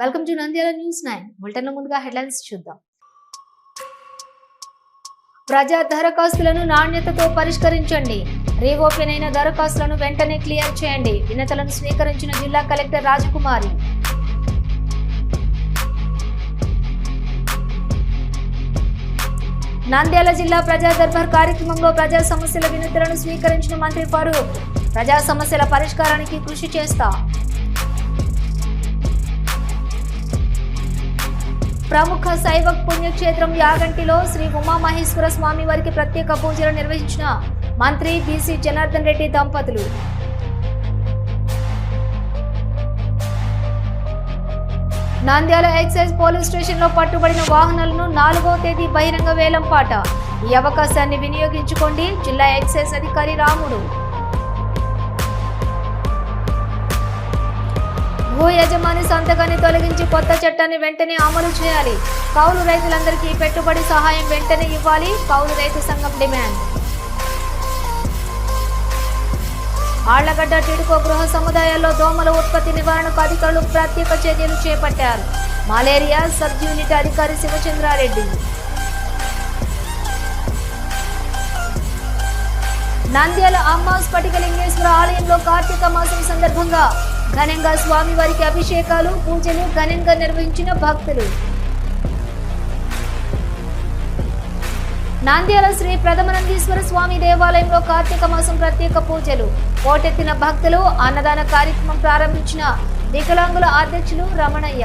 Welcome to Nandyal news nine. Bulletin ముందుగా headlines చూద్దాం. ప్రజా దరఖాస్తులను నాణ్యతతో పరిష్కరించండి. రీఓపెన్ అయిన దరఖాస్తులను వెంటనే క్లియర్ చేయండి. వినతులను స్వీకరించిన జిల్లా కలెక్టర్ రాజకుమారి. నంద్యాల జిల్లా ప్రజా దర్బార్ కార్యక్రమంలో ప్రజా సమస్యల వినతులను స్వీకరించిన మంత్రి ఫరూక్ ప్రజా సమస్యల పరిష్కారానికి కృషి చేస్తా ప్రముఖ శైవ పుణ్యక్షేత్రం యాగంటిలో శ్రీ ఉమామహేశ్వర స్వామి వారికి ప్రత్యేక పూజలు నిర్వహించిన మంత్రి బీసీ జనార్దన్ రెడ్డి దంపతులు. నంద్యాల ఎక్సైజ్ పోలీస్ స్టేషన్లో పట్టుబడిన వాహనాలను నాలుగో తేదీ బహిరంగ వేలం పాట. ఈ అవకాశాన్ని వినియోగించుకోండి జిల్లా ఎక్సైజ్ అధికారి రాముడు. భూ యజమాని సంతకాన్ని తొలగించి కొత్త చట్టాన్ని వెంటనే అమలు చేయాలి. కౌలు రైతులందరికీ పెట్టుబడి సహాయం వెంటనే ఇవ్వాలి. కౌలు రైతు సంఘం డిమాండ్. ఆళ్ళగడ్డ టిడుకో గృహ సముదాయాల్లో దోమల ఉత్పత్తి నివారణకు అధికారులు ప్రత్యేక చర్యలు చేపట్టారు. మలేరియా సబ్ యూనిట్ అధికారి శివచంద్రారెడ్డి. నంద్యాల అమ్మ స్ఫటికలింగేశ్వర ఆలయంలో కార్తీక మాసం సందర్భంగా ఘనంగా స్వామివారికి అభిషేకాలు పూజలు ఘనంగా నిర్వహించిన భక్తులు. నాంద్యాల శ్రీ ప్రథమనందీశ్వర స్వామి దేవాలయంలో కార్తీక మాసం ప్రత్యేక పూజలు. పోటెత్తిన భక్తులు అన్నదాన కార్యక్రమం ప్రారంభించిన వికలాంగుల అధ్యక్షులు రమణయ్య.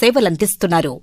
సేవలందిస్తున్నారు.